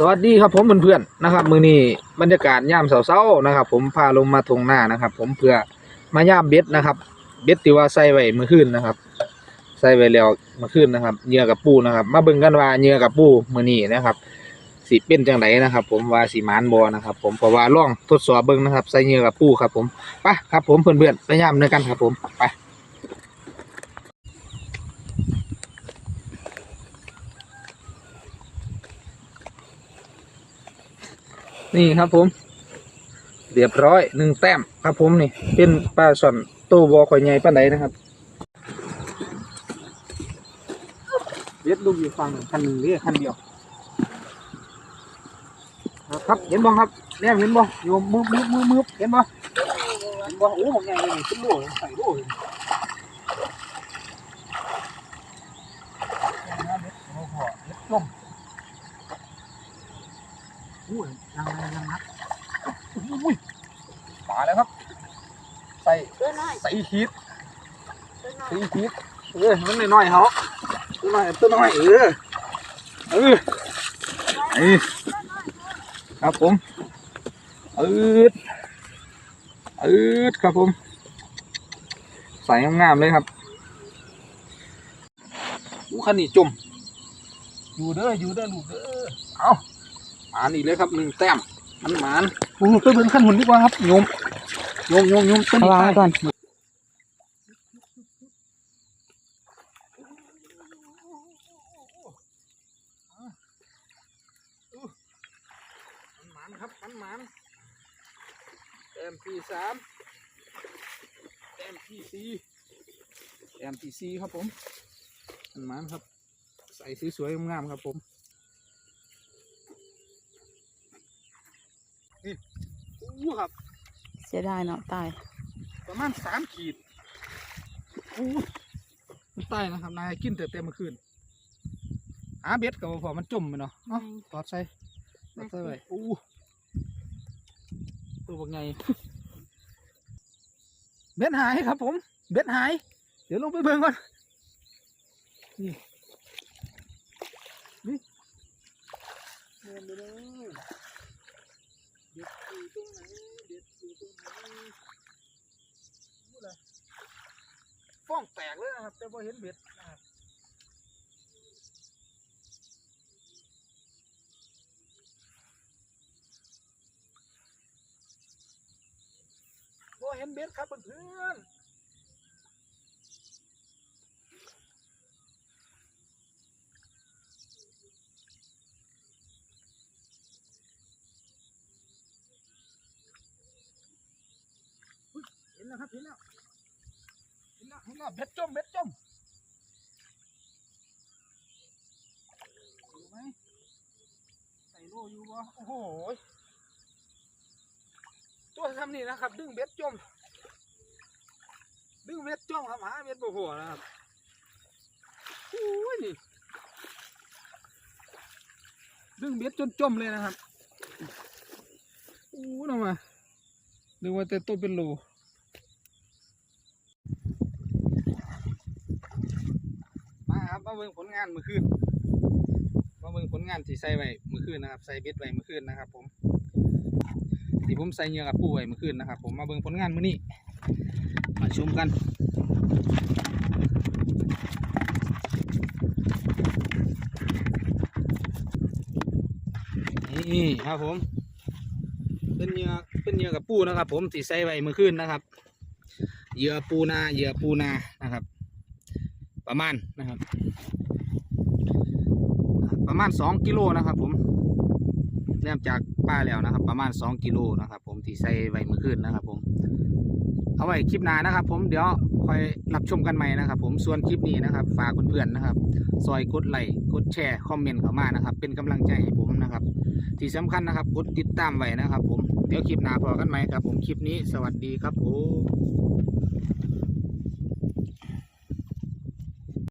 สวัสดีครับผมเพื่อนๆนะครับ มือนี้บรรยากาศย่ามเช้าๆนะครับ ผมพาลงมาทงหน้านะครับ ผมเพื่อมาย่ามเบ็ดนะครับ เบ็ดที่ว่าใส่ไว้เมื่อคืนนะครับ ใส่ไว้แล้วเมื่อคืนนะครับเหยื่อกับปูนะครับ มาเบิ่งกันว่าเหยื่อกับปูมือนี้นะครับสิเป็นจังไดนะครับ ผมว่าสิหมานบ่นะครับ ผมเพราะว่าลองทดสอบเบิ่งนะครับ ใส่เหยื่อกับปูครับ ผมไปครับผมเพื่อนๆไปย่ามด้วยกันครับ ผมไป นี่ครับผม เรียบร้อยหนึ่งแต้มครับผมนี่ เป็นปลาช่อนโตวบอข่อยใหญ่ปานใดนะครับเบ็ดลูกอยู่ฝั่งคันหนึ่งหรือคันเดียว ครับเห็นบ่ครับแนมเห็นบ่โยมมือมือมือมือเห็นบ่เห็นบ่โอ้ของใหญ่เลยนี่ขึ้นโลเลยใส่โลเลยเบ็ดโอ้โหเบ็ดล่ม อ้ยยังยังยังนักอุ้ยมาแล้วครับ ใส่ตัวน้อยใส่ขีดตัวน้อยสี่ขีดเออมันน้อยๆเขาตัวน้อยตัวน้อยเออเออไอ้ครับผมอืดอืดครับผม ใส่งามๆเลยครับอู้คันนี้จมอยู่เด้ออยู่เด้อลูกเด้อเอา หมานอีกเลยครับหนึ่งแต้มมันหมานโอ้โหไปเบิ่งขั้นหุ่นดีกว่าครับโยมโยมโยมโยมต้นเอาวางไว้ก่อนมันหมานครับมันหมานแต้มที่สามแต้มที่สี่แต้มที่สี่ครับผมมันหมานครับ ใส่สีสวยๆงามๆครับผม นี่อู้ครับ เสียดายเนาะตาย ประมาณสามขีดอู้มันใต้นะครับ นายกินแต่เต็มเมื่อคืนหาเบ็ดกับพอมันจมไปเนาะเนาะตอดใส่ตอดใส่ไว้อู้ตัวบางไงเบ็ดหายครับผม เบ็ดหาย เดี๋ยวลงไปเบิ่งก่อนนี่นี่เดินไปเลยเบ็ดอยู่ตรงไหน เบ็ดอยู่ตรงไหน พูดเลยฟ้ องแตกเลยนะครับ แต่พอเห็นเบ็ดนะครับพอเห็นเบ็ดครับเพื่อนเห็นแล้วครับเห็นแล้ว แล้วเห็นแล้วเบ็ดจมเบ็ดจมอยู่ไหมใส่โลอยู่วะโอ้โหตัวทำนี่นะครับ ดึงเบ็ดจม ดึงเบ็ดจมครับหาเบ็ดโอ้โหนะครับโอ้ยนี่ดึงเบ็ดจนจมเลยนะครับโอ้ยน้องมาดึงมาแต่ตัวเป็นโล มาเบิ่งผลงานเมื่อคืนมาเบิ่งผลงานที่ใส่ไว้เมื่อคืนนะครับ ใส่เบ็ดไว้เมื่อคืนนะครับ ผมที่ผมใส่เหยื่อกับปูไว้เมื่อคืนนะครับ ผมมาเบิ่งผลงานมื้อนี้มาชมกันนี่ครับผมเป็นเหยื่อเป็นเหยื่อกับปูนะครับ ผมที่ใส่ไว้เมื่อคืนนะครับเหยื่อปูนาเหยื่อปูนานะครับ ประมาณนะครับ ประมาณสองกิโลนะครับ ผมเริ่มจากป้าแล้วนะครับ ประมาณสองกิโลนะครับ ผมที่ใส่ไว้มื่อคืนนะครับ ผม เอาไว้คลิปหน้านะครับ ผมเดี๋ยวคอยรับชมกันใหม่นะครับ ผมส่วนคลิปนี้นะครับ ฝากเพื่อนๆนะครับซอยกดไลค์กดแชร์คอมเมนต์เข้ามานะครับ เป็นกำลังใจให้ผมนะครับ ที่สำคัญนะครับกดติดตามไว้นะครับ ผมเดี๋ยวคลิปหน้าพอกันไหมครับ ผมคลิปนี้สวัสดีครับผม